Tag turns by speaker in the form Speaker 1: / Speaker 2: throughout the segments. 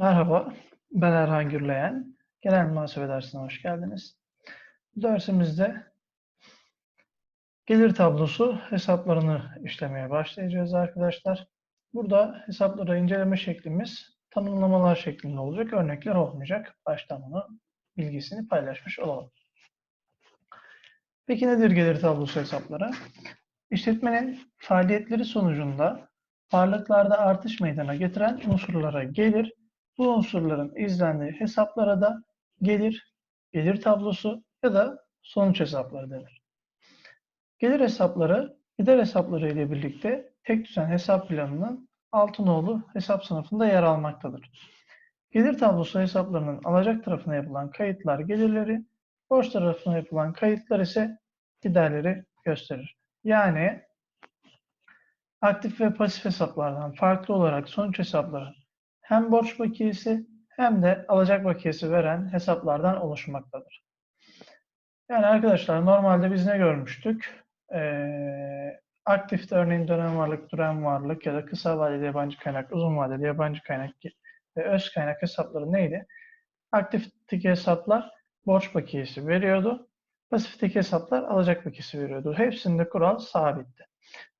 Speaker 1: Merhaba, ben Erhan Gürleyen. Genel muhasebe dersine hoş geldiniz. Bu dersimizde gelir tablosu hesaplarını işlemeye başlayacağız arkadaşlar. Burada hesapları inceleme şeklimiz tanımlamalar şeklinde olacak, örnekler olmayacak. Baştan bunu bilgisini paylaşmış olalım. Peki nedir gelir tablosu hesapları? İşletmenin faaliyetleri sonucunda varlıklarda artış meydana getiren unsurlara gelir, bu unsurların izlendiği hesaplara da gelir, gelir tablosu ya da sonuç hesapları denir. Gelir hesapları, gider hesapları ile birlikte tek düzen hesap planının Altınoğlu hesap sınıfında yer almaktadır. Gelir tablosu hesaplarının alacak tarafına yapılan kayıtlar gelirleri, borç tarafına yapılan kayıtlar ise giderleri gösterir. Yani aktif ve pasif hesaplardan farklı olarak sonuç hesapları hem borç bakiyesi hem de alacak bakiyesi veren hesaplardan oluşmaktadır. Yani arkadaşlar normalde biz ne görmüştük? Ee, aktifte örneğin dönem varlık, duran varlık ya da kısa vadeli yabancı kaynak, uzun vadeli yabancı kaynak ve öz kaynak hesapları neydi? Aktifteki hesaplar borç bakiyesi veriyordu. Pasifteki hesaplar alacak bakiyesi veriyordu. Hepsinde kural sabitti.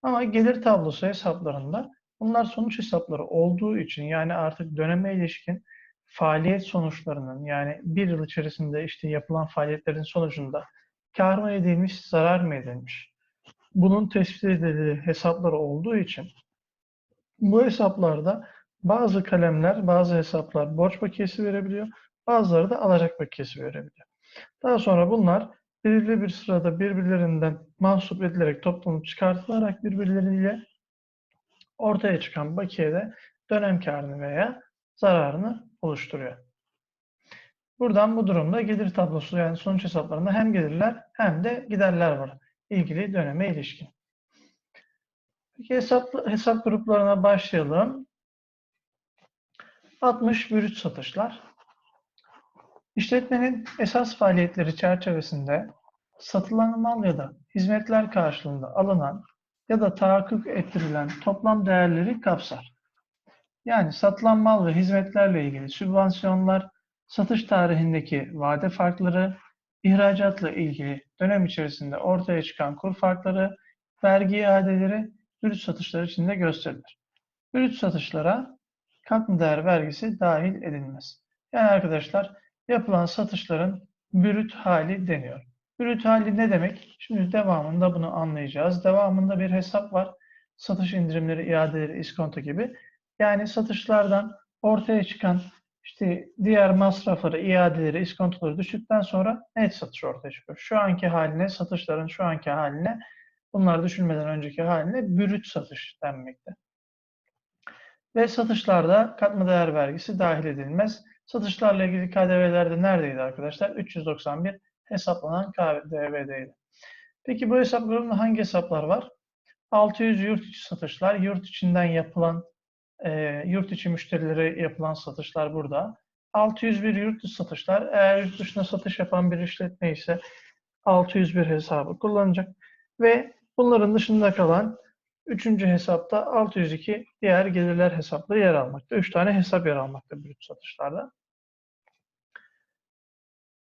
Speaker 1: Ama gelir tablosu hesaplarında bunlar sonuç hesapları olduğu için yani artık döneme ilişkin faaliyet sonuçlarının yani bir yıl içerisinde işte yapılan faaliyetlerin sonucunda kar mı edilmiş, zarar mı edilmiş? Bunun tespit edildiği hesapları olduğu için bu hesaplarda bazı kalemler, bazı hesaplar borç bakiyesi verebiliyor, bazıları da alacak bakiyesi verebiliyor. Daha sonra bunlar belirli bir sırada birbirlerinden mahsup edilerek toplanıp çıkartılarak birbirleriyle ortaya çıkan bakiyede dönem karını veya zararını oluşturuyor. Buradan bu durumda gelir tablosu yani sonuç hesaplarında hem gelirler hem de giderler var ilgili döneme ilişkin. Peki hesap, hesap gruplarına başlayalım. 60 brüt satışlar. İşletmenin esas faaliyetleri çerçevesinde satılan mal ya da hizmetler karşılığında alınan ya da tahakkuk ettirilen toplam değerleri kapsar. Yani satılan mal ve hizmetlerle ilgili sübvansiyonlar, satış tarihindeki vade farkları, ihracatla ilgili dönem içerisinde ortaya çıkan kur farkları, vergi iadeleri brüt satışlar içinde gösterilir. Brüt satışlara katma değer vergisi dahil edilmez. Yani arkadaşlar yapılan satışların brüt hali deniyor. Brüt hali ne demek? Şimdi devamında bunu anlayacağız. Devamında bir hesap var. Satış indirimleri, iadeleri, iskonto gibi. Yani satışlardan ortaya çıkan işte diğer masrafları, iadeleri, iskontoları düştükten sonra net satış ortaya çıkıyor. Şu anki haline, satışların şu anki haline, bunlar düşünmeden önceki haline brüt satış denmekte. Ve satışlarda katma değer vergisi dahil edilmez. Satışlarla ilgili KDV'lerde neredeydi arkadaşlar? 391 hesaplanan KDV'deydi. Peki bu hesap grubunda hangi hesaplar var? 600 yurt içi satışlar, yurt içinden yapılan, e, yurt içi müşterilere yapılan satışlar burada. 601 yurt dışı satışlar, eğer yurt dışına satış yapan bir işletme ise 601 hesabı kullanacak. Ve bunların dışında kalan üçüncü hesapta 602 diğer gelirler hesapları yer almakta. 3 tane hesap yer almakta brüt satışlarda.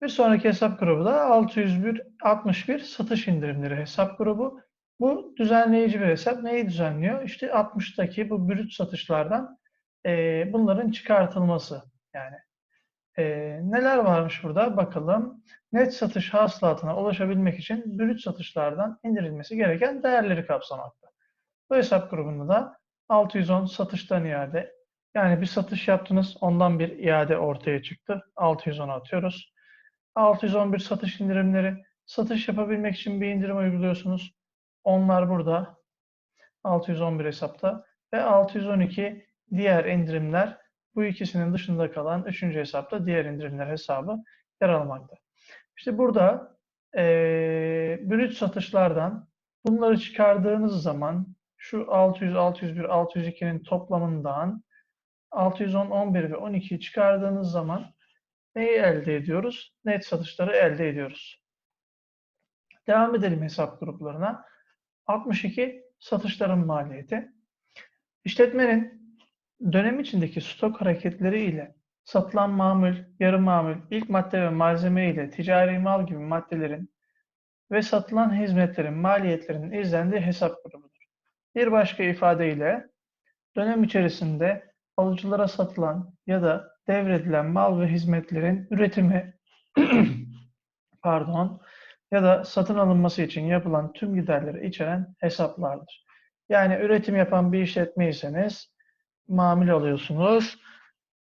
Speaker 1: Bir sonraki hesap grubu da 601, 61 satış indirimleri hesap grubu. Bu düzenleyici bir hesap. Neyi düzenliyor? İşte 60'taki bu brüt satışlardan e, bunların çıkartılması. Yani e, neler varmış burada? Bakalım. Net satış hasılatına ulaşabilmek için brüt satışlardan indirilmesi gereken değerleri kapsamakta. Bu hesap grubunda da 610 satıştan iade. Yani bir satış yaptınız, ondan bir iade ortaya çıktı. 610 atıyoruz. 611 satış indirimleri. Satış yapabilmek için bir indirim uyguluyorsunuz. Onlar burada. 611 hesapta. Ve 612 diğer indirimler. Bu ikisinin dışında kalan 3. hesapta diğer indirimler hesabı yer almakta. İşte burada e, brüt satışlardan bunları çıkardığınız zaman şu 600, 601, 602'nin toplamından 610, 11 ve 12'yi çıkardığınız zaman neyi elde ediyoruz? Net satışları elde ediyoruz. Devam edelim hesap gruplarına. 62 satışların maliyeti. İşletmenin dönem içindeki stok hareketleri ile satılan mamul, yarı mamul, ilk madde ve malzeme ile ticari mal gibi maddelerin ve satılan hizmetlerin maliyetlerinin izlendiği hesap grubudur. Bir başka ifadeyle dönem içerisinde alıcılara satılan ya da devredilen mal ve hizmetlerin üretimi pardon ya da satın alınması için yapılan tüm giderleri içeren hesaplardır. Yani üretim yapan bir işletmeyseniz mamul alıyorsunuz.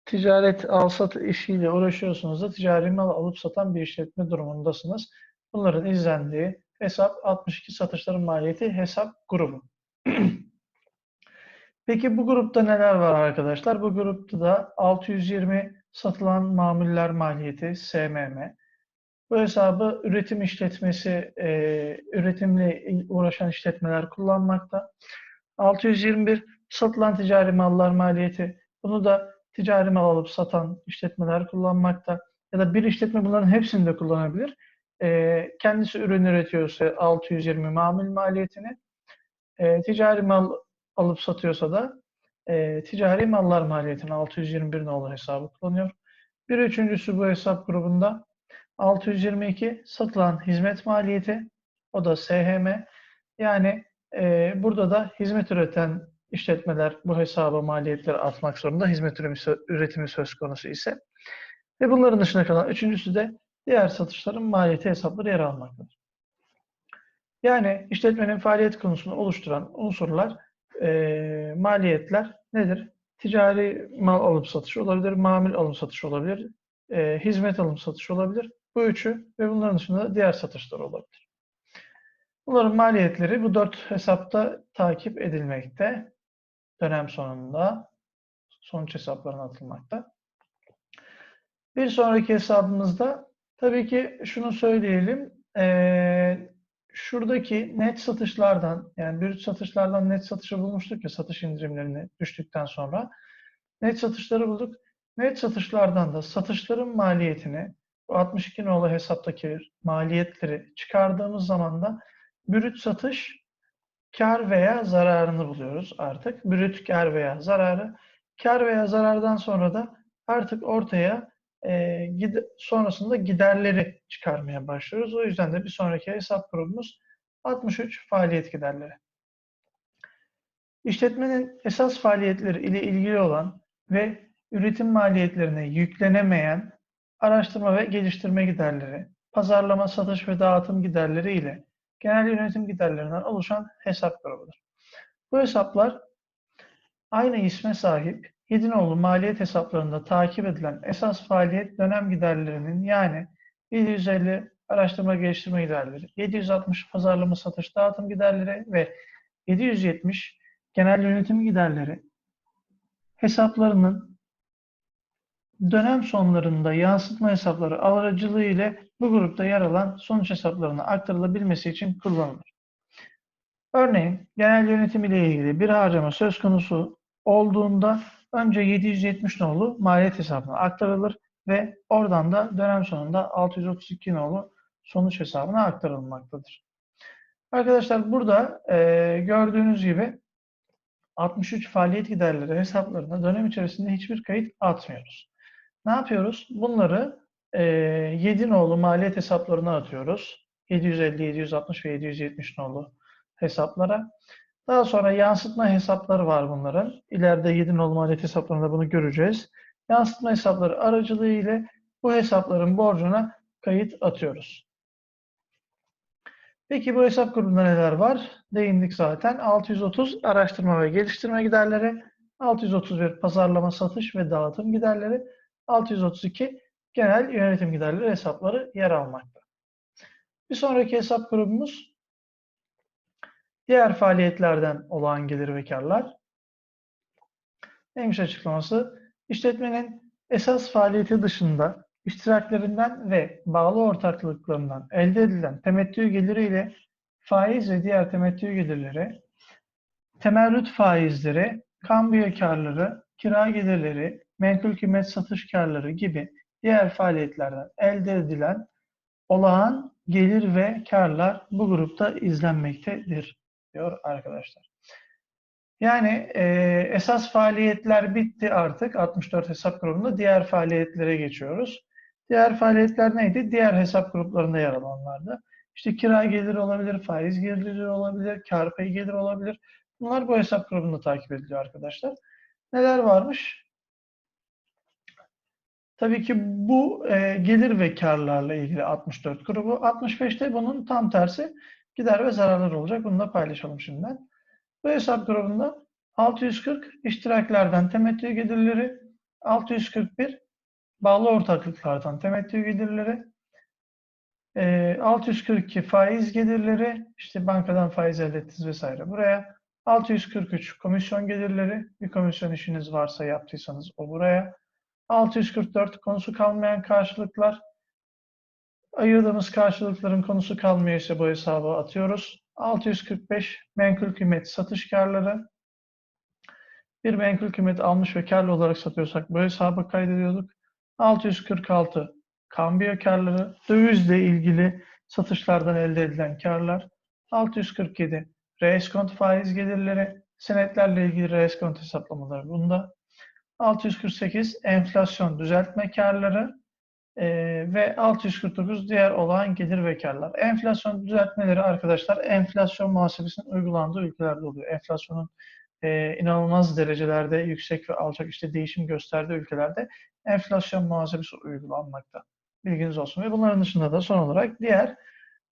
Speaker 1: Ticaret al-sat işiyle uğraşıyorsunuz da ticari mal alıp satan bir işletme durumundasınız. Bunların izlendiği hesap 62 satışların maliyeti hesap grubu. Peki bu grupta neler var arkadaşlar? Bu grupta da 620 satılan mamuller maliyeti SMM. Bu hesabı üretim işletmesi, e, üretimle uğraşan işletmeler kullanmakta. 621 satılan ticari mallar maliyeti. Bunu da ticari mal alıp satan işletmeler kullanmakta. Ya da bir işletme bunların hepsini de kullanabilir. E, kendisi ürün üretiyorsa 620 mamul maliyetini, e, ticari mal alıp satıyorsa da e, ticari mallar maliyetini 621 nolu hesabı kullanıyor. Bir üçüncüsü bu hesap grubunda 622 satılan hizmet maliyeti o da SHM. Yani e, burada da hizmet üreten işletmeler bu hesaba maliyetleri atmak zorunda. Hizmet üretimi söz konusu ise. Ve bunların dışında kalan üçüncüsü de diğer satışların maliyeti hesapları yer almaktadır. Yani işletmenin faaliyet konusunu oluşturan unsurlar, e, maliyetler nedir? Ticari mal alım satış olabilir, mamul alım satış olabilir, e, hizmet alım satış olabilir. Bu üçü ve bunların dışında diğer satışlar olabilir. Bunların maliyetleri bu dört hesapta takip edilmekte. Dönem sonunda sonuç hesaplarına atılmakta. Bir sonraki hesabımızda tabii ki şunu söyleyelim. Ee, şuradaki net satışlardan yani brüt satışlardan net satışı bulmuştuk ya satış indirimlerini düştükten sonra. Net satışları bulduk. Net satışlardan da satışların maliyetini bu 62 nolu hesaptaki maliyetleri çıkardığımız zaman da brüt satış kar veya zararını buluyoruz artık. Brüt kar veya zararı. Kar veya zarardan sonra da artık ortaya e, gide, sonrasında giderleri çıkarmaya başlıyoruz. O yüzden de bir sonraki hesap grubumuz 63 faaliyet giderleri. İşletmenin esas faaliyetleri ile ilgili olan ve üretim maliyetlerine yüklenemeyen araştırma ve geliştirme giderleri, pazarlama, satış ve dağıtım giderleri ile genel yönetim giderlerinden oluşan hesap grubudur. Bu hesaplar aynı isme sahip Yedinoğlu maliyet hesaplarında takip edilen esas faaliyet dönem giderlerinin yani 750 araştırma geliştirme giderleri, 760 pazarlama satış dağıtım giderleri ve 770 genel yönetim giderleri hesaplarının dönem sonlarında yansıtma hesapları aracılığı ile bu grupta yer alan sonuç hesaplarına aktarılabilmesi için kullanılır. Örneğin genel yönetim ile ilgili bir harcama söz konusu olduğunda önce 770 nolu maliyet hesabına aktarılır ve oradan da dönem sonunda 632 nolu sonuç hesabına aktarılmaktadır. Arkadaşlar burada e, gördüğünüz gibi 63 faaliyet giderleri hesaplarına dönem içerisinde hiçbir kayıt atmıyoruz. Ne yapıyoruz? Bunları e, 7 nolu maliyet hesaplarına atıyoruz. 750, 760 ve 770 nolu hesaplara. Daha sonra yansıtma hesapları var bunların. İleride 7 nolu maliyet hesaplarında bunu göreceğiz. Yansıtma hesapları aracılığı ile bu hesapların borcuna kayıt atıyoruz. Peki bu hesap grubunda neler var? Değindik zaten. 630 araştırma ve geliştirme giderleri, 631 pazarlama, satış ve dağıtım giderleri, 632 genel yönetim giderleri hesapları yer almakta. Bir sonraki hesap grubumuz diğer faaliyetlerden olan gelir ve karlar. Neymiş açıklaması? İşletmenin esas faaliyeti dışında iştiraklerinden ve bağlı ortaklıklarından elde edilen temettü geliri ile faiz ve diğer temettü gelirleri, temerrüt faizleri, kambiyo karları, kira gelirleri, menkul kıymet satış karları gibi diğer faaliyetlerden elde edilen olağan gelir ve karlar bu grupta izlenmektedir diyor arkadaşlar. Yani e, esas faaliyetler bitti artık 64 hesap grubunda. Diğer faaliyetlere geçiyoruz. Diğer faaliyetler neydi? Diğer hesap gruplarında yer alanlardı. İşte kira geliri olabilir, faiz geliri olabilir, kar payı geliri olabilir. Bunlar bu hesap grubunda takip ediliyor arkadaşlar. Neler varmış? Tabii ki bu e, gelir ve karlarla ilgili 64 grubu. 65'te bunun tam tersi gider ve zararlar olacak. Bunu da paylaşalım şimdiden. Bu hesap grubunda 640 iştiraklerden temettü gelirleri, 641 bağlı ortaklıklardan temettü gelirleri, 642 faiz gelirleri, işte bankadan faiz elde ettiniz vesaire buraya. 643 komisyon gelirleri, bir komisyon işiniz varsa yaptıysanız o buraya. 644 konusu kalmayan karşılıklar. Ayırdığımız karşılıkların konusu kalmıyorsa bu hesaba atıyoruz. 645 menkul kıymet satış karları. Bir menkul kıymet almış ve karlı olarak satıyorsak bu hesaba kaydediyorduk. 646 kambiyo karları, dövizle ilgili satışlardan elde edilen karlar. 647 reeskont faiz gelirleri, senetlerle ilgili reeskont hesaplamaları bunda. 648 enflasyon düzeltme karları e, ve 649 diğer olan gelir ve karlar. Enflasyon düzeltmeleri arkadaşlar enflasyon muhasebesinin uygulandığı ülkelerde oluyor. Enflasyonun e, inanılmaz derecelerde yüksek ve alçak işte değişim gösterdiği ülkelerde enflasyon muhasebesi uygulanmakta. Bilginiz olsun. Ve bunların dışında da son olarak diğer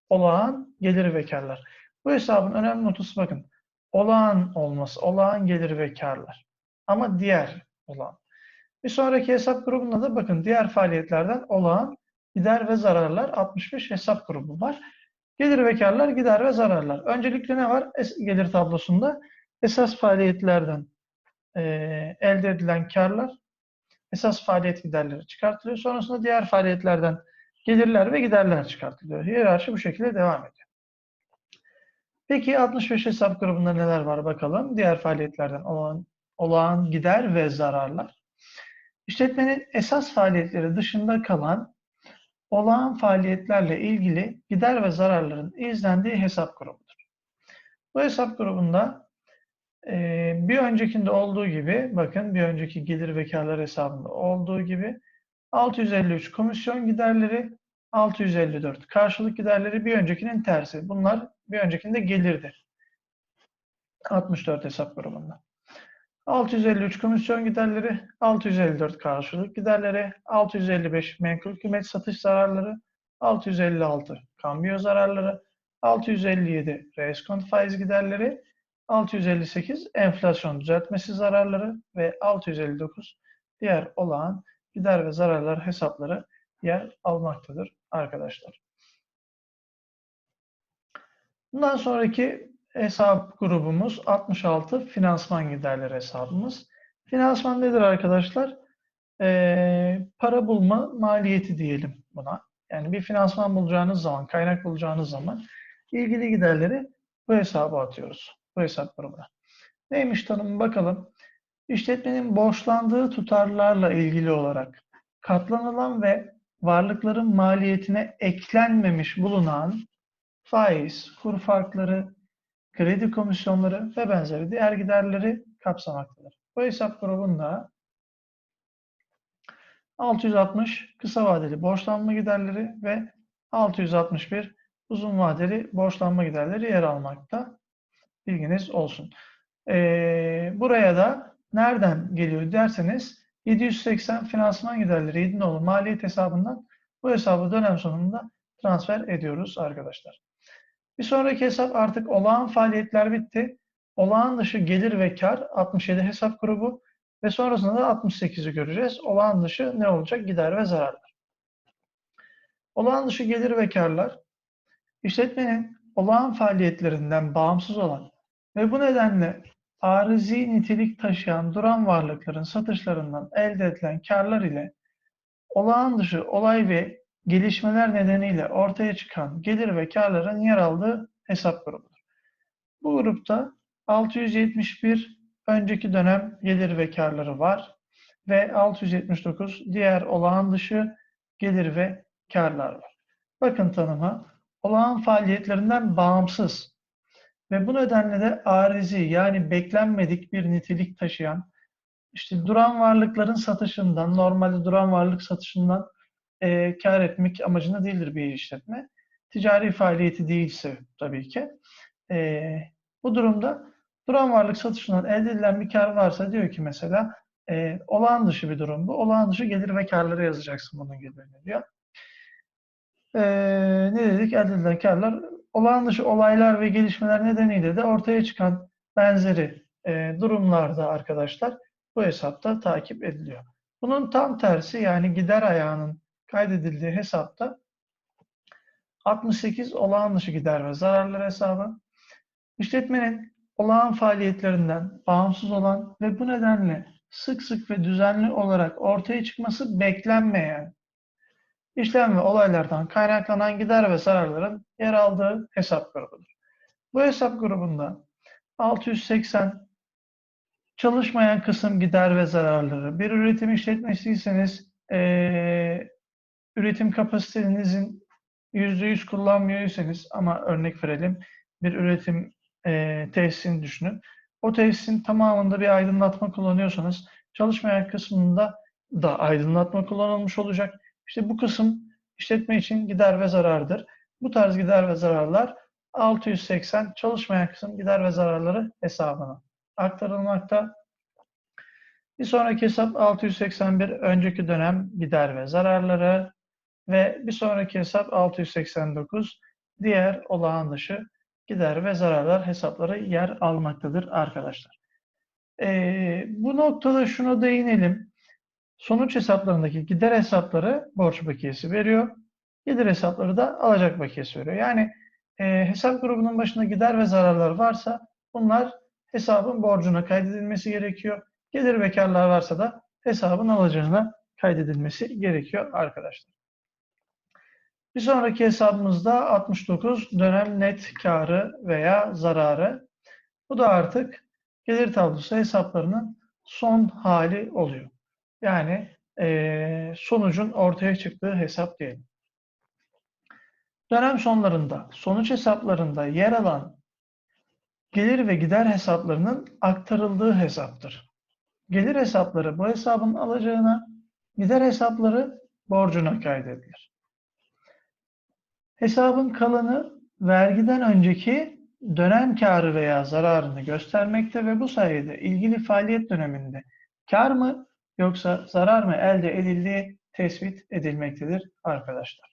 Speaker 1: olağan gelir ve karlar. Bu hesabın önemli notusu bakın. Olağan olması, olağan gelir ve karlar. Ama diğer olağan. Bir sonraki hesap grubunda da bakın diğer faaliyetlerden olağan gider ve zararlar 65 hesap grubu var. Gelir ve karlar, gider ve zararlar. Öncelikle ne var? Es gelir tablosunda esas faaliyetlerden e, elde edilen karlar, esas faaliyet giderleri çıkartılıyor. Sonrasında diğer faaliyetlerden gelirler ve giderler çıkartılıyor. Hiyerarşi bu şekilde devam ediyor. Peki 65 hesap grubunda neler var bakalım. Diğer faaliyetlerden olan, olağan gider ve zararlar. İşletmenin esas faaliyetleri dışında kalan olağan faaliyetlerle ilgili gider ve zararların izlendiği hesap grubudur. Bu hesap grubunda e, bir öncekinde olduğu gibi, bakın bir önceki gelir ve karlar hesabında olduğu gibi 653 komisyon giderleri, 654 karşılık giderleri bir öncekinin tersi. Bunlar bir öncekinde gelirdi. 64 hesap grubunda. 653 komisyon giderleri, 654 karşılık giderleri, 655 menkul kıymet satış zararları, 656 kambiyo zararları, 657 reskont faiz giderleri, 658 enflasyon düzeltmesi zararları ve 659 diğer olağan gider ve zararlar hesapları yer almaktadır arkadaşlar. Bundan sonraki hesap grubumuz 66 finansman giderleri hesabımız. Finansman nedir arkadaşlar? Ee, para bulma maliyeti diyelim buna. Yani bir finansman bulacağınız zaman, kaynak bulacağınız zaman ilgili giderleri bu hesaba atıyoruz. Bu hesap grubuna. Neymiş tanımı bakalım. İşletmenin borçlandığı tutarlarla ilgili olarak katlanılan ve varlıkların maliyetine eklenmemiş bulunan faiz, kur farkları, kredi komisyonları ve benzeri diğer giderleri kapsamaktadır. Bu hesap grubunda 660 kısa vadeli borçlanma giderleri ve 661 uzun vadeli borçlanma giderleri yer almakta. Bilginiz olsun. Ee, buraya da nereden geliyor derseniz 780 finansman giderleri 7 nolu maliyet hesabından bu hesabı dönem sonunda transfer ediyoruz arkadaşlar. Bir sonraki hesap artık olağan faaliyetler bitti. Olağan dışı gelir ve kar 67 hesap grubu ve sonrasında da 68'i göreceğiz. Olağan dışı ne olacak? Gider ve zararlar. Olağan dışı gelir ve karlar işletmenin olağan faaliyetlerinden bağımsız olan ve bu nedenle arızi nitelik taşıyan duran varlıkların satışlarından elde edilen karlar ile olağan dışı olay ve gelişmeler nedeniyle ortaya çıkan gelir ve karların yer aldığı hesap grubudur. Bu grupta 671 önceki dönem gelir ve karları var ve 679 diğer olağan dışı gelir ve karlar var. Bakın tanıma olağan faaliyetlerinden bağımsız ve bu nedenle de arizi yani beklenmedik bir nitelik taşıyan işte duran varlıkların satışından, normalde duran varlık satışından e, kar etmek amacında değildir bir işletme. Ticari faaliyeti değilse tabii ki. E, bu durumda duran varlık satışından elde edilen bir kar varsa diyor ki mesela e, olağan dışı bir durum bu. Olağan dışı gelir ve karları yazacaksın bunun gelirini diyor. E, ne dedik? Elde edilen karlar olağan dışı olaylar ve gelişmeler nedeniyle de ortaya çıkan benzeri e, durumlarda arkadaşlar bu hesapta takip ediliyor. Bunun tam tersi yani gider ayağının kaydedildiği hesapta 68 olağan dışı gider ve zararlar hesabı. İşletmenin olağan faaliyetlerinden bağımsız olan ve bu nedenle sık sık ve düzenli olarak ortaya çıkması beklenmeyen işlem ve olaylardan kaynaklanan gider ve zararların yer aldığı hesap grubudur. Bu hesap grubunda 680 çalışmayan kısım gider ve zararları, bir üretim işletmesiyseniz e, üretim kapasitenizin %100 kullanmıyorsanız ama örnek verelim bir üretim e, tesisini düşünün. O tesisin tamamında bir aydınlatma kullanıyorsanız çalışmayan kısmında da aydınlatma kullanılmış olacak. İşte bu kısım işletme için gider ve zarardır. Bu tarz gider ve zararlar 680 çalışmayan kısım gider ve zararları hesabına aktarılmakta. Bir sonraki hesap 681 önceki dönem gider ve zararları ve bir sonraki hesap 689 diğer olağan dışı gider ve zararlar hesapları yer almaktadır arkadaşlar. Ee, bu noktada şuna değinelim. Sonuç hesaplarındaki gider hesapları borç bakiyesi veriyor. Gider hesapları da alacak bakiyesi veriyor. Yani e, hesap grubunun başında gider ve zararlar varsa bunlar hesabın borcuna kaydedilmesi gerekiyor. Gelir ve karlar varsa da hesabın alacağına kaydedilmesi gerekiyor arkadaşlar. Bir sonraki hesabımızda 69 dönem net karı veya zararı. Bu da artık gelir tablosu hesaplarının son hali oluyor. Yani sonucun ortaya çıktığı hesap diyelim. Dönem sonlarında, sonuç hesaplarında yer alan gelir ve gider hesaplarının aktarıldığı hesaptır. Gelir hesapları bu hesabın alacağına, gider hesapları borcuna kaydedilir. Hesabın kalanı vergiden önceki dönem karı veya zararını göstermekte ve bu sayede ilgili faaliyet döneminde kar mı yoksa zarar mı elde edildiği tespit edilmektedir arkadaşlar.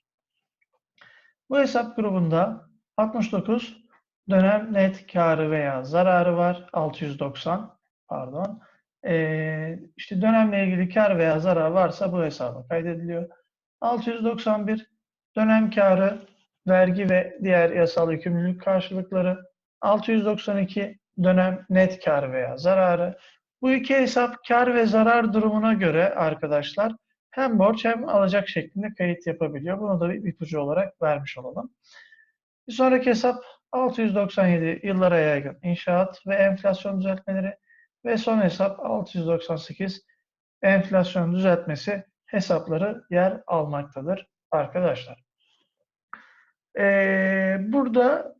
Speaker 1: Bu hesap grubunda 69 dönem net karı veya zararı var. 690 pardon. Ee, işte dönemle ilgili kar veya zarar varsa bu hesaba kaydediliyor. 691 dönem karı, vergi ve diğer yasal yükümlülük karşılıkları. 692 dönem net kar veya zararı. Bu iki hesap kar ve zarar durumuna göre arkadaşlar hem borç hem alacak şeklinde kayıt yapabiliyor. Bunu da bir ipucu olarak vermiş olalım. Bir sonraki hesap 697 yıllara yaygın inşaat ve enflasyon düzeltmeleri ve son hesap 698 enflasyon düzeltmesi hesapları yer almaktadır arkadaşlar. Ee, burada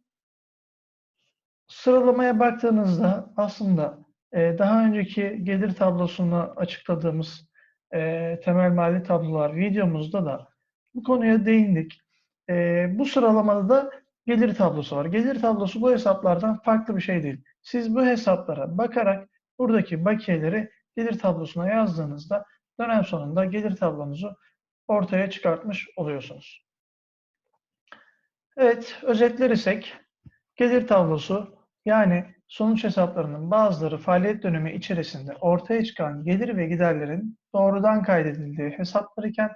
Speaker 1: sıralamaya baktığınızda aslında e, daha önceki gelir tablosunu açıkladığımız e, temel mali tablolar videomuzda da bu konuya değindik. E, bu sıralamada da gelir tablosu var. Gelir tablosu bu hesaplardan farklı bir şey değil. Siz bu hesaplara bakarak buradaki bakiyeleri gelir tablosuna yazdığınızda dönem sonunda gelir tablonuzu ortaya çıkartmış oluyorsunuz. Evet, özetler isek gelir tablosu yani sonuç hesaplarının bazıları faaliyet dönemi içerisinde ortaya çıkan gelir ve giderlerin doğrudan kaydedildiği hesaplar iken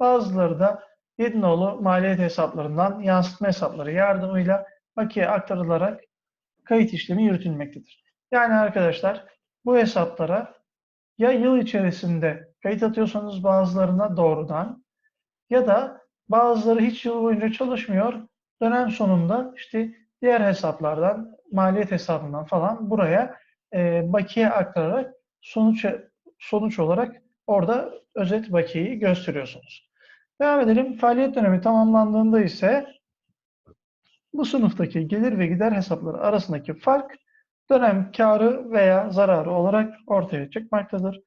Speaker 1: bazıları da Yedinoğlu maliyet hesaplarından yansıtma hesapları yardımıyla bakiye aktarılarak kayıt işlemi yürütülmektedir. Yani arkadaşlar bu hesaplara ya yıl içerisinde kayıt atıyorsanız bazılarına doğrudan ya da bazıları hiç yıl boyunca çalışmıyor. Dönem sonunda işte diğer hesaplardan, maliyet hesabından falan buraya e, bakiye aktararak sonuç sonuç olarak orada özet bakiyeyi gösteriyorsunuz. Devam edelim. Faaliyet dönemi tamamlandığında ise Bu sınıftaki gelir ve gider hesapları arasındaki fark dönem karı veya zararı olarak ortaya çıkmaktadır.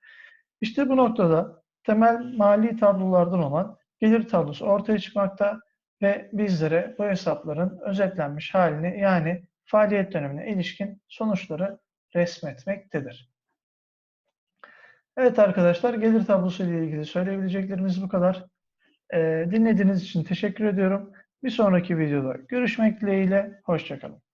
Speaker 1: İşte bu noktada temel mali tablolardan olan gelir tablosu ortaya çıkmakta ve bizlere bu hesapların özetlenmiş halini yani faaliyet dönemine ilişkin sonuçları resmetmektedir. Evet arkadaşlar gelir tablosu ile ilgili söyleyebileceklerimiz bu kadar. Ee, dinlediğiniz için teşekkür ediyorum. Bir sonraki videoda görüşmek dileğiyle. Hoşçakalın.